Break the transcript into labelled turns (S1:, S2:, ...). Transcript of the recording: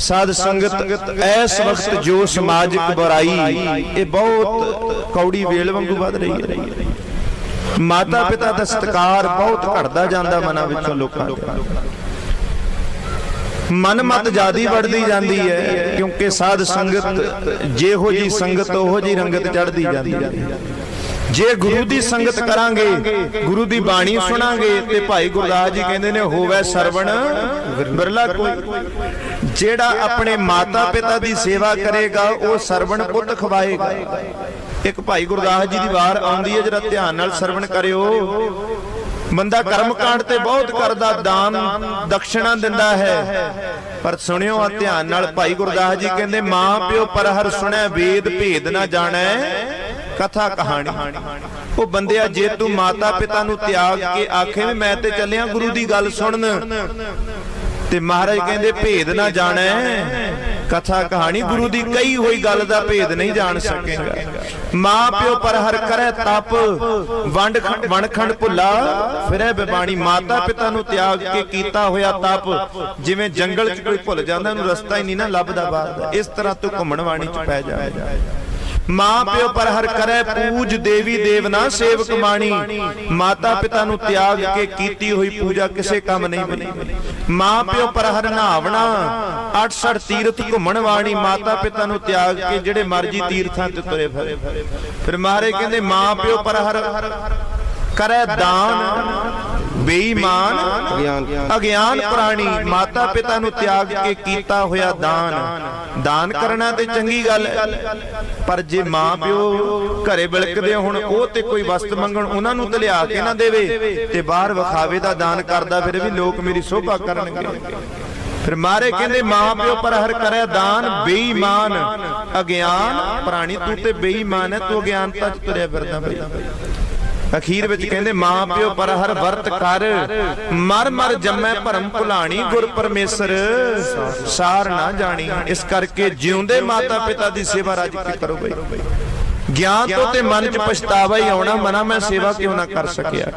S1: ਸਾਧ ਸੰਗਤ, ਐਸ ਵਕਤ ਜੋ ਸਮਾਜਿਕ ਬੁਰਾਈ ਇਹ ਬਹੁਤ ਕੌੜੀ ਵੇਲ ਵਾਂਗੂ ਵੱਧ ਰਹੀ ਹੈ। ਮਾਤਾ ਪਿਤਾ ਦਾ ਸਤਿਕਾਰ ਬਹੁਤ ਘਟਦਾ ਜਾਂਦਾ ਮਨਾਂ ਵਿੱਚੋਂ ਲੋਕਾਂ ਦੇ। ਮਨ ਮਤ ਜਿਆਦੀ ਵੜਦੀ ਜਾਂਦੀ ਹੈ, ਕਿਉਂਕਿ ਸਾਧ ਸੰਗਤ ਜਿਹੋ ਜੀ ਸੰਗਤ, ਉਹੋ ਜੀ ਰੰਗਤ ਚੜਦੀ ਜਾਂਦੀ ਹੈ। ਜੇ ਗੁਰੂ ਦੀ ਸੰਗਤ ਕਰਾਂਗੇ, ਗੁਰੂ ਦੀ ਬਾਣੀ ਸੁਣਾਂਗੇ ਤੇ ਭਾਈ ਗੁਰਦਾਸ ਜੀ ਕਹਿੰਦੇ ਨੇ, ਹੋਵੇ ਸਰਵਣ ਬਿਰਲਾ ਕੋਈ। ਜਿਹੜਾ ਆਪਣੇ ਮਾਤਾ ਪਿਤਾ ਦੀ ਸੇਵਾ ਕਰੇਗਾ, ਉਹ ਸਰਵਣ ਪੁੱਤ ਖਵਾਏਗਾ। ਇੱਕ ਭਾਈ ਗੁਰਦਾਸ ਜੀ ਦੀ ਵਾਰ ਆਉਂਦੀ ਹੈ, ਜਰਾ ਧਿਆਨ ਨਾਲ ਸਰਵਣ ਕਰਿਓ। ਬੰਦਾ ਕਰਮਕਾਂਡ ਤੇ ਬਹੁਤ ਕਰਦਾ, ਦਾਨ ਦਕਸ਼ਣਾ ਦਿੰਦਾ ਹੈ। ਪਰ ਸੁਣਿਓ ਆ ਧਿਆਨ ਨਾਲ, ਭਾਈ ਗੁਰਦਾਸ ਜੀ ਕਹਿੰਦੇ ਮਾਂ ਪਿਓ ਪਰ ਹਰ ਸੁਣੈ, ਵੇਦ ਭੇਦ ਨਾ ਜਾਣੈ। ਕਥਾ ਕਹਾਣੀ। ਉਹ ਬੰਦਿਆ ਜੇ ਤੂੰ ਮਾਤਾ ਪਿਤਾ ਨੂੰ ਤਿਆਗ ਕੇ ਆਖੇ ਵੀ ਮੈਂ ਤੇ ਚੱਲਿਆ ਗੁਰੂ ਦੀ ਗੱਲ ਸੁਣਨ। ਤੇ ਮਹਾਰਾਜ ਕਹਿੰਦੇ, ਭੇਦ ਨਾ ਜਾਣੈ। ਕਥਾ ਕਹਾਣੀ ਗੁਰੂ ਦੀ ਕਹੀ ਹੋਈ ਗੱਲ ਦਾ ਭੇਦ ਨਹੀਂ ਜਾਣ ਸਕੇਗਾ। ਮਾਂ ਪਿਓ ਪਰ ਹਰ ਕਰੈ ਤਪ, ਵੰਡ ਵਣਖੰਡ ਭੁੱਲਾ। ਫਿਰੈ ਬਿਬਾਣੀ ਮਾਤਾ ਪਿਤਾ ਨੂੰ ਤਿਆਗ ਕੇ ਕੀਤਾ ਹੋਇਆ ਤਪ। ਜਿਵੇਂ ਜੰਗਲ 'ਚ ਕੋਈ ਭੁੱਲ ਜਾਂਦਾ, ਉਹਨੂੰ ਰਸਤਾ ਹੀ ਨਹੀਂ ਨਾ ਲੱਭਦਾ ਬਾਹਰ ਇਸ ਤਰ੍ਹਾਂ ਤੂੰ ਘੁੰਮਣ ਵਾਣੀ 'ਚ ਪੈ ਜਾਏ ਮਾਂ ਪਿਓ ਪਰ ਹਰ ਕਰੈ ਪੂਜ ਦੇਵੀ ਦੇਵਨਾ ਸੇਵਕ ਮਾਣੀ। ਮਾਤਾ ਪਿਤਾ ਨੂੰ ਤਿਆਗ ਕੇ ਕੀਤੀ ਹੋਈ ਪੂਜਾ ਕਿਸੇ ਕੰਮ ਨਹੀਂ ਬਣੀ। ਮਾਂ ਪਿਓ ਪਰ ਹਰ ਨਾਵਣਾ 68 ਤੀਰਥ ਘੁੰਮਣ ਵਾਣੀ ਮਾਤਾ ਪਿਤਾ ਨੂੰ ਤਿਆਗ ਕੇ ਜਿਹੜੇ ਮਰਜ਼ੀ ਤੀਰਥਾਂ ਤੇ ਤੁਰੇ ਫਿਰੇ। ਫਿਰ ਮਾਰੇ ਕਹਿੰਦੇ, ਮਾਂ ਪਿਓ ਪਰ ਹਰ ਕਰੈ ਦਾਨ ਬੇਈਮਾਨ ਅਗਿਆਨ। ਪ੍ਰਾਣੀ ਮਾਤਾ ਪਿਤਾ ਨੂੰ ਤਿਆਗ ਕੇ ਕੀਤਾ ਹੋਇਆ ਦਾਨ। ਦਾਨ। ਕਰਨਾ ਤੇ ਚੰਗੀ ਗੱਲ ਹੈ ਪਰ ਜੇ ਮਾਂ ਪਿਓ ਘਰੇ ਬਿਲਕਦੇ ਹੁਣ ਉਹ ਤੇ ਕੋਈ ਵਸਤ ਮੰਗਣ ਉਹਨਾਂ ਨੂੰ ਤੇ ਲਿਆ ਕੇ ਨਾ ਦੇਵੇ ਤੇ ਬਾਹਰ ਵਿਖਾਵੇ ਦਾ ਦਾਨ ਕਰਦਾ ਫਿਰ ਵੀ ਲੋਕ ਮੇਰੀ ਸੋਭਾ ਕਰਨਗੇ ਫਿਰ ਮਾਰੇ ਕਹਿੰਦੇ ਮਾਂ ਪਿਓ ਪਰ ਹਰ ਕਰੇ ਦਾਨ ਬੇਈਮਾਨ। ਅਗਿਆਨ ਪ੍ਰਾਣੀ ਤੂੰ ਤੇ ਬੇਈਮਾਨ ਹੈ ਤੂੰ ਅਗਿਆਨਤਾ ਚ ਤੁਰਿਆ ਫਿਰਦਾ ਬਈ। ਅਖੀਰ ਵਿੱਚ ਕਹਿੰਦੇ ਮਾਂ ਪਿਓ ਪਰ ਹਰ ਵਰਤ ਕਰ, ਮਰ ਮਰ ਜੰਮੈ ਭਰਮ ਭੁਲਾਣੀ ਗੁਰ ਪਰਮੇਸ਼ਰ, ਸਾਰ ਨਾ ਜਾਣੀ। ਇਸ ਕਰਕੇ ਜਿਉਂਦੇ ਮਾਤਾ ਪਿਤਾ ਦੀ ਸੇਵਾ ਰੱਜ ਕੇ ਕਰੋ ਬਈ। ਗਿਆਨ ਤੋਂ ਤੇ ਮਨ ਚ ਪਛਤਾਵਾ ਹੀ ਆਉਣਾ, ਮਨਾ ਮੈਂ ਸੇਵਾ ਕਿਉਂ ਨਾ ਕਰ ਸਕਿਆ?